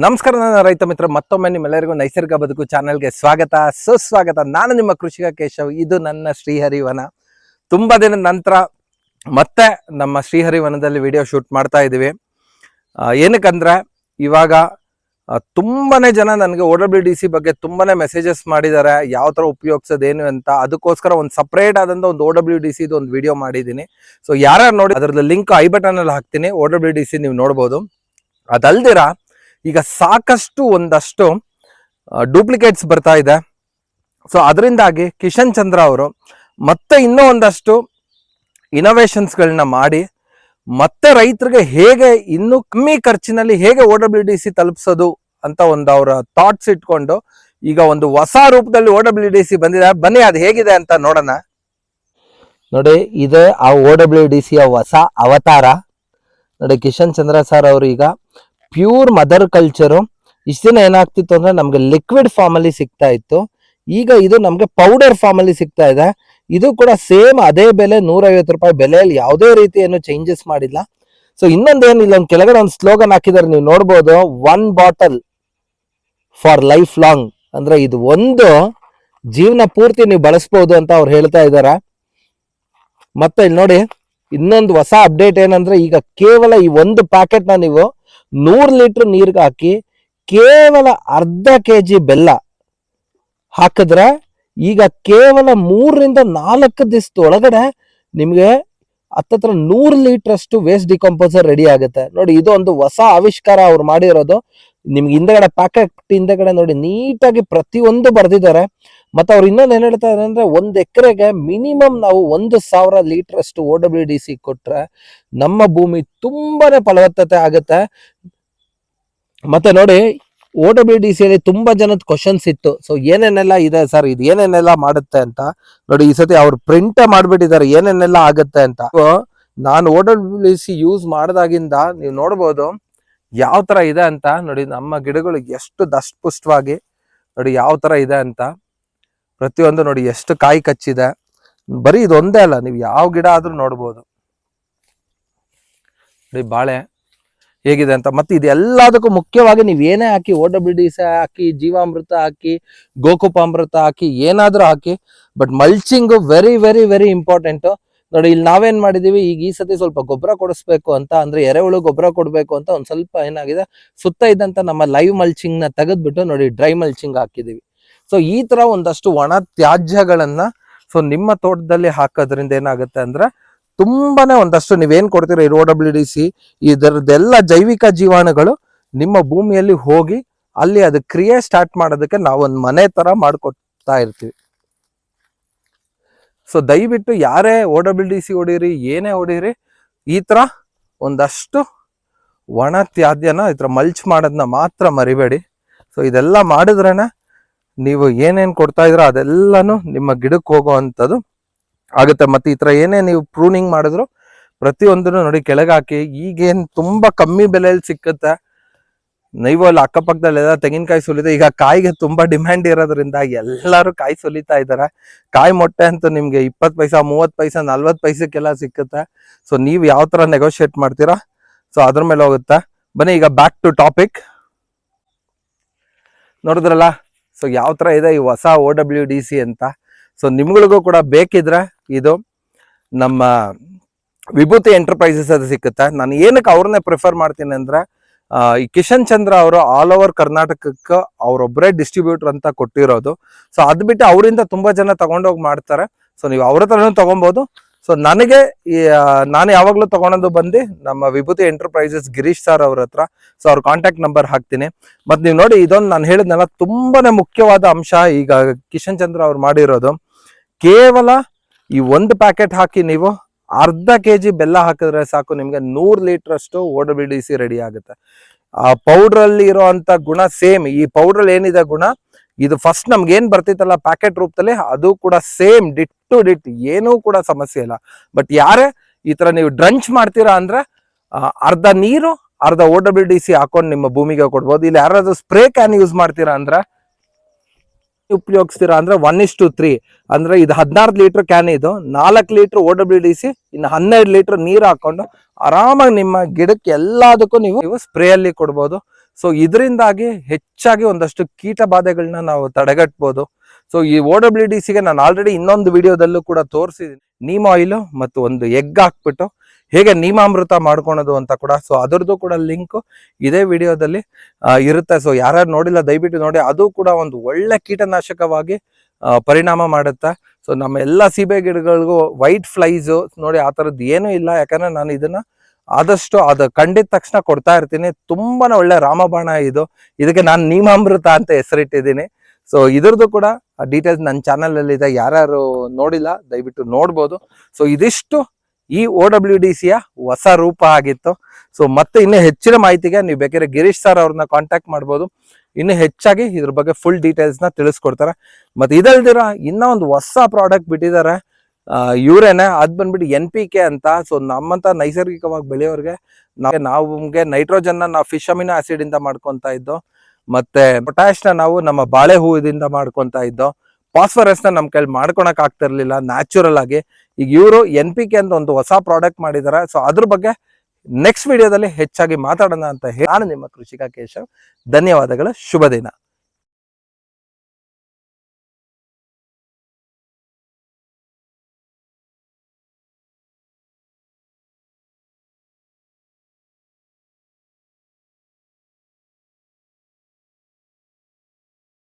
ನಮಸ್ಕಾರ, ನನ್ನ ರೈತ ಮಿತ್ರ, ಮತ್ತೊಮ್ಮೆ ನಿಮ್ಮೆಲ್ಲರಿಗೂ ನೈಸರ್ಗಿಕ ಬದುಕು ಚಾನಲ್ಗೆ ಸ್ವಾಗತ. ಸುಸ್ವಾಗತ. ನಾನು ನಿಮ್ಮ ಕೃಷಿಕ ಕೇಶವ್. ಇದು ನನ್ನ ಶ್ರೀಹರಿವನ. ತುಂಬ ದಿನದ ನಂತರ ಮತ್ತೆ ನಮ್ಮ ಶ್ರೀಹರಿವನದಲ್ಲಿ ವಿಡಿಯೋ ಶೂಟ್ ಮಾಡ್ತಾ ಇದ್ದೀವಿ. ಏನಕ್ಕಂದ್ರೆ, ಇವಾಗ ತುಂಬಾ ಜನ ನನಗೆ ಓ ಡಬ್ಲ್ಯೂ ಡಿ ಸಿ ಬಗ್ಗೆ ತುಂಬಾನೇ ಮೆಸೇಜಸ್ ಮಾಡಿದ್ದಾರೆ. ಯಾವ ಥರ ಉಪಯೋಗಿಸೋದೇನು ಅಂತ. ಅದಕ್ಕೋಸ್ಕರ ಒಂದು ಸಪ್ರೇಟ್ ಆದಂಥ ಒಂದು ಓ ಡಬ್ಲ್ಯೂ ಡಿ ಸಿದು ಒಂದು ವಿಡಿಯೋ ಮಾಡಿದ್ದೀನಿ. ಸೊ ಯಾರ್ಯಾರು ನೋಡಿ, ಅದರದ್ದು ಲಿಂಕ್ ಐ ಬಟನಲ್ಲಿ ಹಾಕ್ತೀನಿ. ಓ ಡಬ್ಲ್ಯೂ ಡಿ ಸಿ ನೀವು ನೋಡ್ಬೋದು. ಅದಲ್ದಿರ ಈಗ ಸಾಕಷ್ಟು ಒಂದಷ್ಟು ಡೂಪ್ಲಿಕೇಟ್ಸ್ ಬರ್ತಾ ಇದೆ. ಸೊ ಅದರಿಂದಾಗಿ ಕಿಶನ್ ಚಂದ್ರ ಅವರು ಮತ್ತೆ ಇನ್ನೂ ಒಂದಷ್ಟು ಇನೋವೇಷನ್ಸ್ಗಳನ್ನ ಮಾಡಿ, ಮತ್ತೆ ರೈತರಿಗೆ ಹೇಗೆ ಇನ್ನೂ ಕಮ್ಮಿ ಖರ್ಚಿನಲ್ಲಿ ಹೇಗೆ ಓಡಬ್ಲ್ಯೂ ಸಿ ತಲುಪಿಸೋದು ಅಂತ ಒಂದು ಅವರ ಥಾಟ್ಸ್ ಇಟ್ಕೊಂಡು ಈಗ ಒಂದು ಹೊಸ ರೂಪದಲ್ಲಿ ಓ ಡಿ ಸಿ ಬಂದಿದೆ. ಬನ್ನಿ, ಅದು ಹೇಗಿದೆ ಅಂತ ನೋಡೋಣ. ನೋಡಿ, ಇದೆ ಆ ಓ ಡಬ್ಲ್ಯೂ ಡಿ ಸಿಯ ಹೊಸ ಅವತಾರ. ನೋಡಿ, ಕಿಶನ್ ಚಂದ್ರ ಸರ್ ಅವರು ಈಗ ಪ್ಯೂರ್ ಮದರ್ ಕಲ್ಚರು ಇಷ್ಟು ದಿನ ಏನಾಗ್ತಿತ್ತು ಅಂದ್ರೆ ನಮಗೆ ಲಿಕ್ವಿಡ್ ಫಾರ್ಮ್ ಅಲ್ಲಿ ಸಿಗ್ತಾ ಇತ್ತು. ಈಗ ಇದು ನಮಗೆ ಪೌಡರ್ ಫಾರ್ಮ್ ಅಲ್ಲಿ ಸಿಗ್ತಾ ಇದೆ. ಇದು ಕೂಡ ಸೇಮ್ ಅದೇ ಬೆಲೆ ನೂರೈವತ್ತು ರೂಪಾಯಿ ಬೆಲೆಯಲ್ಲಿ ಯಾವುದೇ ರೀತಿ ಏನು ಚೇಂಜಸ್ ಮಾಡಿಲ್ಲ. ಸೊ ಇನ್ನೊಂದೇನಿಲ್ಲ, ಒಂದು ಕೆಳಗಡೆ ಒಂದು ಸ್ಲೋಗನ್ ಹಾಕಿದ್ದಾರೆ, ನೀವು ನೋಡ್ಬೋದು one bottle for life long ಅಂದ್ರೆ ಇದು ಒಂದು ಜೀವನ ಪೂರ್ತಿ ನೀವು ಬಳಸ್ಬೋದು ಅಂತ ಅವ್ರು ಹೇಳ್ತಾ ಇದ್ದಾರೆ. ಮತ್ತೆ ಇಲ್ಲಿ ನೋಡಿ, ಇನ್ನೊಂದು ಹೊಸ ಅಪ್ಡೇಟ್ ಏನಂದ್ರೆ ಈಗ ಕೇವಲ ಈ ಒಂದು ಪ್ಯಾಕೆಟ್ನ ನೀವು ನೂರ್ ಲೀಟರ್ ನೀರಿಗೆ ಹಾಕಿ ಕೇವಲ ಅರ್ಧ ಕೆ ಜಿ ಬೆಲ್ಲ ಹಾಕಿದ್ರೆ ಈಗ ಕೇವಲ ಮೂರರಿಂದ ನಾಲ್ಕು ದಿವಸದ ಒಳಗಡೆ ನಿಮ್ಗೆ ಹತ್ತತ್ರ ನೂರು ಲೀಟರ್ ಅಷ್ಟು ವೇಸ್ಟ್ ಡಿಕಂಪೋಸರ್ ರೆಡಿ ಆಗುತ್ತೆ. ನೋಡಿ, ಇದು ಒಂದು ಹೊಸ ಆವಿಷ್ಕಾರ ಅವ್ರು ಮಾಡಿರೋದು. ನಿಮ್ಗೆ ಹಿಂದಗಡೆ ಪ್ಯಾಕೆಟ್ ಹಿಂದಗಡೆ ನೋಡಿ, ನೀಟಾಗಿ ಪ್ರತಿಯೊಂದು ಬರ್ದಿದ್ದಾರೆ. ಮತ್ತೆ ಅವ್ರು ಇನ್ನೊಂದು ಏನ್ ಹೇಳ್ತಾರೆ ಅಂದ್ರೆ ಒಂದ್ ಎಕರೆಗೆ ಮಿನಿಮಮ್ ನಾವು ಒಂದು ಸಾವಿರ ಲೀಟರ್ ಅಷ್ಟು ಓ ಡಬ್ಲ್ಯೂ ಡಿ ಸಿ ಕೊಟ್ರೆ ನಮ್ಮ ಭೂಮಿ ತುಂಬಾನೇ ಫಲವತ್ತತೆ ಆಗುತ್ತೆ. ಮತ್ತೆ ನೋಡಿ ಓ ಡಬ್ಲ್ಯೂ ಡಿ ಸಿ ಅಲ್ಲಿ ತುಂಬಾ ಜನದ ಕ್ವಶನ್ಸ್ ಇತ್ತು. ಸೊ ಏನೇನೆಲ್ಲ ಇದೆ ಸರ್? ಇದು ಏನೇನೆಲ್ಲ ಮಾಡುತ್ತೆ ಅಂತ ನೋಡಿ, ಈ ಸತಿ ಅವ್ರು ಪ್ರಿಂಟ್ ಮಾಡ್ಬಿಟ್ಟಿದ್ದಾರೆ. ಏನೇನೆಲ್ಲ ಆಗುತ್ತೆ ಅಂತ. ನಾನು ಓ ಡಬ್ಲ್ಯೂ ಸಿ ಯೂಸ್ ಮಾಡಿದಾಗಿಂದ ನೀವು ನೋಡ್ಬೋದು ಯಾವ ತರ ಇದೆ ಅಂತ ನೋಡಿ, ನಮ್ಮ ಗಿಡಗಳು ಎಷ್ಟು ದಷ್ಟಪುಷ್ಟವಾಗಿ ನೋಡಿ, ಯಾವ ತರ ಇದೆ ಅಂತ. ಪ್ರತಿಯೊಂದು ನೋಡಿ ಎಷ್ಟು ಕಾಯಿ ಕಚ್ಚಿದೆ. ಬರೀ ಇದೊಂದೇ ಅಲ್ಲ, ನೀವು ಯಾವ ಗಿಡ ಆದ್ರೂ ನೋಡ್ಬೋದು. ನೋಡಿ ಬಾಳೆ ಹೇಗಿದೆ ಅಂತ. ಮತ್ತೆ ಇದೆಲ್ಲದಕ್ಕೂ ಮುಖ್ಯವಾಗಿ ನೀವು ಏನೇ ಹಾಕಿ ಓ ಡಬ್ಲ್ಯೂ ಡಿ ಸಿ ಹಾಕಿ, ಜೀವಾಮೃತ ಹಾಕಿ, ಗೋಕುಪಾಮೃತ ಹಾಕಿ, ಏನಾದ್ರೂ ಹಾಕಿ but mulching very very very important ನೋಡಿ ಇಲ್ಲಿ ನಾವೇನ್ ಮಾಡಿದೀವಿ, ಈಗ ಈ ಸತಿ ಸ್ವಲ್ಪ ಗೊಬ್ಬರ ಕೊಡಿಸ್ಬೇಕು ಅಂತ, ಅಂದ್ರೆ ಎರೆಹುಳು ಗೊಬ್ಬರ ಕೊಡಬೇಕು ಅಂತ ಒಂದ್ ಸ್ವಲ್ಪ ಏನಾಗಿದೆ, ಸುತ್ತ ಇದ್ದಂತ ನಮ್ಮ ಲೈವ್ ಮಲ್ಚಿಂಗ್ನ ತೆಗೆದ್ಬಿಟ್ಟು ನೋಡಿ ಡ್ರೈ ಮಲ್ಚಿಂಗ್ ಹಾಕಿದೀವಿ. ಸೊ ಈ ತರ ಒಂದಷ್ಟು ಒಣ ತ್ಯಾಜ್ಯಗಳನ್ನ ಸೊ ನಿಮ್ಮ ತೋಟದಲ್ಲಿ ಹಾಕೋದ್ರಿಂದ ಏನಾಗುತ್ತೆ ಅಂದ್ರೆ, ತುಂಬಾನೇ ಒಂದಷ್ಟು ನೀವೇನ್ ಕೊಡ್ತೀರಾ ಈ ಓ ಡಬ್ಲ್ಯೂ ಡಿ ಸಿ, ಇದರದ್ದೆಲ್ಲ ಜೈವಿಕ ಜೀವಾಣುಗಳು ನಿಮ್ಮ ಭೂಮಿಯಲ್ಲಿ ಹೋಗಿ ಅಲ್ಲಿ ಅದು ಕ್ರಿಯೆ ಸ್ಟಾರ್ಟ್ ಮಾಡೋದಕ್ಕೆ ನಾವೊಂದು ಮನೆ ತರ ಮಾಡ್ಕೊಡ್ತಾ ಇರ್ತೀವಿ. ಸೊ ದಯವಿಟ್ಟು ಯಾರೇ ಓ ಡಬ್ಲ್ಯೂ ಡಿ ಸಿ ಹೊಡೀರಿ, ಏನೇ ಹೊಡೀರಿ, ಈ ತರ ಒಂದಷ್ಟು ಒಣ ತ್ಯಾದ್ಯನ ಈ ತರ ಮಲ್ಚ್ ಮಾಡೋದನ್ನ ಮಾತ್ರ ಮರಿಬೇಡಿ. ಸೊ ಇದೆಲ್ಲ ಮಾಡಿದ್ರೇನೆ ನೀವು ಏನೇನು ಕೊಡ್ತಾ ಇದ್ರೋ ಅದೆಲ್ಲಾನು ನಿಮ್ಮ ಗಿಡಕ್ಕೆ ಹೋಗೋ ಅಂಥದ್ದು ಆಗುತ್ತೆ. ಮತ್ತೆ ಈ ಥರ ಏನೇ ನೀವು ಪ್ರೂನಿಂಗ್ ಮಾಡಿದ್ರು ಪ್ರತಿಯೊಂದನ್ನು ನೋಡಿ ಕೆಳಗೆ ಹಾಕಿ ಈಗೇನ್ ತುಂಬಾ ಕಮ್ಮಿ ಬೆಲೆಯಲ್ಲಿ ಸಿಕ್ಕುತ್ತೆ. ನೀವು ಅಲ್ಲಿ ಅಕ್ಕಪಕ್ಕದಲ್ಲಿ ಎಲ್ಲ ತೆಂಗಿನಕಾಯಿ ಸುಲಿದೆ ಈಗ ಕಾಯಿಗೆ ತುಂಬಾ ಡಿಮ್ಯಾಂಡ್ ಇರೋದ್ರಿಂದ ಎಲ್ಲರೂ ಕಾಯಿ ಸುಲಿತಾ ಇದ್ದಾರೆ. ಕಾಯಿ ಮೊಟ್ಟೆ ಅಂತೂ ನಿಮಗೆ ಇಪ್ಪತ್ತು ಪೈಸಾ, ಮೂವತ್ತು ಪೈಸಾ, ನಲ್ವತ್ತು ಪೈಸಕ್ಕೆಲ್ಲ ಸಿಕ್ಕುತ್ತೆ. ಸೊ ನೀವು ಯಾವ ತರ ನೆಗೋಷಿಯೇಟ್ ಮಾಡ್ತೀರಾ? ಸೊ ಅದ್ರ ಮೇಲೆ ಹೋಗುತ್ತೆ. ಬನ್ನಿ, ಈಗ ಬ್ಯಾಕ್ ಟು ಟಾಪಿಕ್ ನೋಡಿದ್ರಲ್ಲ ಸೊ ಯಾವ ತರ ಇದೆ ಈ ಹೊಸ ಓ ಡಬ್ಲ್ಯೂ ಡಿ ಸಿ ಅಂತ. ಸೊ ನಿಮ್ಗಳಿಗೂ ಕೂಡ ಬೇಕಿದ್ರೆ ಇದು ನಮ್ಮ ವಿಭೂತಿ ಎಂಟರ್ಪ್ರೈಸಸ್ ಅದು ಸಿಕ್ಕುತ್ತೆ. ನಾನು ಏನಕ್ಕೆ ಅವ್ರನ್ನೇ ಪ್ರಿಫರ್ ಮಾಡ್ತೀನಿ ಅಂದ್ರೆ ಈ ಕಿಶನ್ ಚಂದ್ರ ಅವರು ಆಲ್ ಓವರ್ ಕರ್ನಾಟಕಕ್ಕೆ ಅವರೊಬ್ಬರೇ ಡಿಸ್ಟ್ರಿಬ್ಯೂಟರ್ ಅಂತ ಕೊಟ್ಟಿರೋದು. ಸೊ ಅದು ಬಿಟ್ಟು ಅವರಿಂದ ತುಂಬಾ ಜನ ತಗೊಂಡೋಗಿ ಮಾಡ್ತಾರೆ. ಸೊ ನೀವು ಅವ್ರ ಹತ್ರನೂ ತಗೊಬಹುದು ಸೊ ನನಗೆ ನಾನು ಯಾವಾಗಲೂ ತಗೊಳೋದು ಬಂದು ನಮ್ಮ ವಿಭೂತಿ ಎಂಟರ್ಪ್ರೈಸಸ್ ಗಿರೀಶ್ ಸರ್ ಅವ್ರ ಹತ್ರ. ಸೊ ಅವ್ರ ಕಾಂಟ್ಯಾಕ್ಟ್ ನಂಬರ್ ಹಾಕ್ತೀನಿ. ಮತ್ತು ನೀವು ನೋಡಿ ಇದೊಂದು ನಾನು ಹೇಳಿದ್ನಲ್ಲ, ತುಂಬಾನೇ ಮುಖ್ಯವಾದ ಅಂಶ ಈಗ ಕಿಶನ್ ಚಂದ್ರ ಅವ್ರು ಮಾಡಿರೋದು. ಕೇವಲ ಈ ಒಂದು ಪ್ಯಾಕೆಟ್ ಹಾಕಿ ನೀವು ಅರ್ಧ ಕೆ ಜಿ ಬೆಲ್ಲ ಹಾಕಿದ್ರೆ ಸಾಕು, ನಿಮಗೆ ನೂರು ಲೀಟರ್ ಅಷ್ಟು ಬಿಡಿಸಿ ರೆಡಿ ಆಗುತ್ತೆ. ಆ ಪೌಡರ್ ಅಲ್ಲಿ ಇರುವಂತ ಗುಣ ಸೇಮ್ ಈ ಪೌಡರ್ ಏನಿದೆ ಗುಣ? ಇದು ಫಸ್ಟ್ ನಮ್ಗೆ ಏನ್ ಬರ್ತಿತ್ತಲ್ಲ ಪ್ಯಾಕೆಟ್ ರೂಪದಲ್ಲಿ ಅದು ಕೂಡ ಸೇಮ್ ಡಿಟ್ ಟು ಡಿಟ್ ಏನೂ ಕೂಡ ಸಮಸ್ಯೆ ಇಲ್ಲ. ಬಟ್ ಯಾರೇ ಈ ತರ ನೀವು ಡ್ರಂಚ್ ಮಾಡ್ತೀರಾ ಅಂದ್ರೆ ಅರ್ಧ ನೀರು, ಅರ್ಧ ಓ ಡಿ ಸಿ ಹಾಕೊಂಡು ನಿಮ್ಮ ಭೂಮಿಗೆ ಕೊಡ್ಬೋದು. ಇಲ್ಲಿ ಯಾರಾದ್ರೂ ಸ್ಪ್ರೇ ಕ್ಯಾನ್ ಯೂಸ್ ಮಾಡ್ತೀರಾ ಅಂದ್ರೆ ಉಪಯೋಗಿಸ್ತೀರಾ ಅಂದ್ರೆ ಒನ್ ಇಸ್ ಟು ತ್ರೀ ಅಂದ್ರೆ ಇದು ಹದಿನಾರು ಲೀಟರ್ ಕ್ಯಾನ್ ಇದು, ನಾಲ್ಕು ಲೀಟರ್ ಓ ಡಿ ಸಿ ಇನ್ನು ಹನ್ನೆರಡು ಲೀಟರ್ ನೀರು ಹಾಕೊಂಡು ಆರಾಮಾಗಿ ನಿಮ್ಮ ಗಿಡಕ್ಕೆ ಎಲ್ಲದಕ್ಕೂ ನೀವು ನೀವು ಸ್ಪ್ರೇ ಅಲ್ಲಿ ಕೊಡ್ಬೋದು. ಸೊ ಇದರಿಂದಾಗಿ ಹೆಚ್ಚಾಗಿ ಒಂದಷ್ಟು ಕೀಟ ಬಾಧೆಗಳನ್ನ ನಾವು ತಡೆಗಟ್ಬೋದು. ಸೊ ಈ ಓ ಡಬ್ಲ್ಯೂ ಡಿ ಸಿಗೆ ನಾನು ಆಲ್ರೆಡಿ ಇನ್ನೊಂದು ವಿಡಿಯೋದಲ್ಲೂ ಕೂಡ ತೋರಿಸಿದ್ದೀನಿ ನೀಮ್ ಆಯಿಲ್ ಮತ್ತು ಒಂದು ಎಗ್ ಹಾಕ್ಬಿಟ್ಟು ಹೇಗೆ ನೀಮಾಮೃತ ಮಾಡ್ಕೊಳೋದು ಅಂತ ಕೂಡ. ಸೊ ಅದರದ್ದು ಕೂಡ ಲಿಂಕ್ ಇದೇ ವಿಡಿಯೋದಲ್ಲಿ ಇರುತ್ತೆ. ಸೊ ಯಾರ್ಯಾರು ನೋಡಿಲ್ಲ, ದಯವಿಟ್ಟು ನೋಡಿ. ಅದು ಕೂಡ ಒಂದು ಒಳ್ಳೆ ಕೀಟನಾಶಕವಾಗಿ ಪರಿಣಾಮ ಮಾಡುತ್ತೆ. ಸೊ ನಮ್ಮ ಎಲ್ಲ ಸೀಬೆ ಗಿಡಗಳಿಗೂ ವೈಟ್ ಫ್ಲೈಸು ನೋಡಿ, ಆ ಥರದ್ದು ಏನೂ ಇಲ್ಲ. ಯಾಕಂದ್ರೆ ನಾನು ಇದನ್ನ ಆದಷ್ಟು ಅದು ಕಂಡಿದ ತಕ್ಷಣ ಕೊಡ್ತಾ ಇರ್ತೀನಿ. ತುಂಬಾನೇ ಒಳ್ಳೆ ರಾಮಬಾಣ ಇದು. ಇದಕ್ಕೆ ನಾನು ನೀಮಾಮೃತ ಅಂತ ಹೆಸರಿಟ್ಟಿದ್ದೀನಿ. ಸೊ ಇದ್ರದ್ದು ಕೂಡ ಡೀಟೇಲ್ಸ್ ನನ್ನ ಚಾನಲ್ ಅಲ್ಲಿ ಇದೆ. ಯಾರ್ಯಾರು ನೋಡಿಲ್ಲ, ದಯವಿಟ್ಟು ನೋಡ್ಬೋದು. ಸೊ ಇದಿಷ್ಟು ಈ ಓ ಡಬ್ಲ್ಯೂ ಡಿ ಸಿಯ ಹೊಸ ರೂಪ ಆಗಿತ್ತು. ಸೊ ಮತ್ತೆ ಇನ್ನೂ ಹೆಚ್ಚಿನ ಮಾಹಿತಿಗೆ ನೀವು ಬೇಕಾದ್ರೆ ಗಿರೀಶ್ ಸರ್ ಅವ್ರನ್ನ ಕಾಂಟ್ಯಾಕ್ಟ್ ಮಾಡ್ಬೋದು. ಇನ್ನು ಹೆಚ್ಚಾಗಿ ಇದ್ರ ಬಗ್ಗೆ ಫುಲ್ ಡೀಟೇಲ್ಸ್ನ ತಿಳಿಸ್ಕೊಡ್ತಾರೆ. ಮತ್ತೆ ಇದಲ್ದಿರ ಇನ್ನೂ ಒಂದು ಹೊಸ ಪ್ರಾಡಕ್ಟ್ ಬಿಟ್ಟಿದ್ದಾರೆ. ಇವ್ರೇನೆ, ಅದ್ ಬಂದ್ಬಿಟ್ಟು ಎನ್ ಪಿ ಕೆ ಅಂತ ಸೊ ನಮ್ಮಂತ ನೈಸರ್ಗಿಕವಾಗಿ ಬೆಳೆಯೋರಿಗೆ ನಾವು ನೈಟ್ರೋಜನ್ ನಾವು ಫಿಶ್ ಅಮಿನೋ ಆಸಿಡ್ ಇಂದ ಮಾಡ್ಕೊಂತ ಇದ್ದೋ, ಮತ್ತೆ ಪೊಟ್ಯಾಶ್ನ ನಾವು ನಮ್ಮ ಬಾಳೆ ಹೂವಿನಿಂದ ಮಾಡ್ಕೊಂತ ಇದ್ದೋ ಫಾಸ್ಫರಸ್ ನಮ್ಮ ನಮ್ ಕೈಲಿ ಮಾಡ್ಕೊಳಕ್ ಆಗ್ತಿರ್ಲಿಲ್ಲ, ನ್ಯಾಚುರಲ್ ಆಗಿ. ಈಗ ಇವರು ಎನ್ ಪಿ ಕೆ ಅಂತ ಒಂದು ಹೊಸ ಪ್ರಾಡಕ್ಟ್ ಮಾಡಿದ್ದಾರೆ ಸೊ ಅದ್ರ ಬಗ್ಗೆ ನೆಕ್ಸ್ಟ್ ವಿಡಿಯೋದಲ್ಲಿ ಹೆಚ್ಚಾಗಿ ಮಾತಾಡೋಣ ಅಂತ ಹೇಳಿ, ನಾನು ನಿಮ್ಮ ಕೃಷಿಕ ಕೇಶವ್. ಧನ್ಯವಾದಗಳು, ಶುಭ ದಿನ.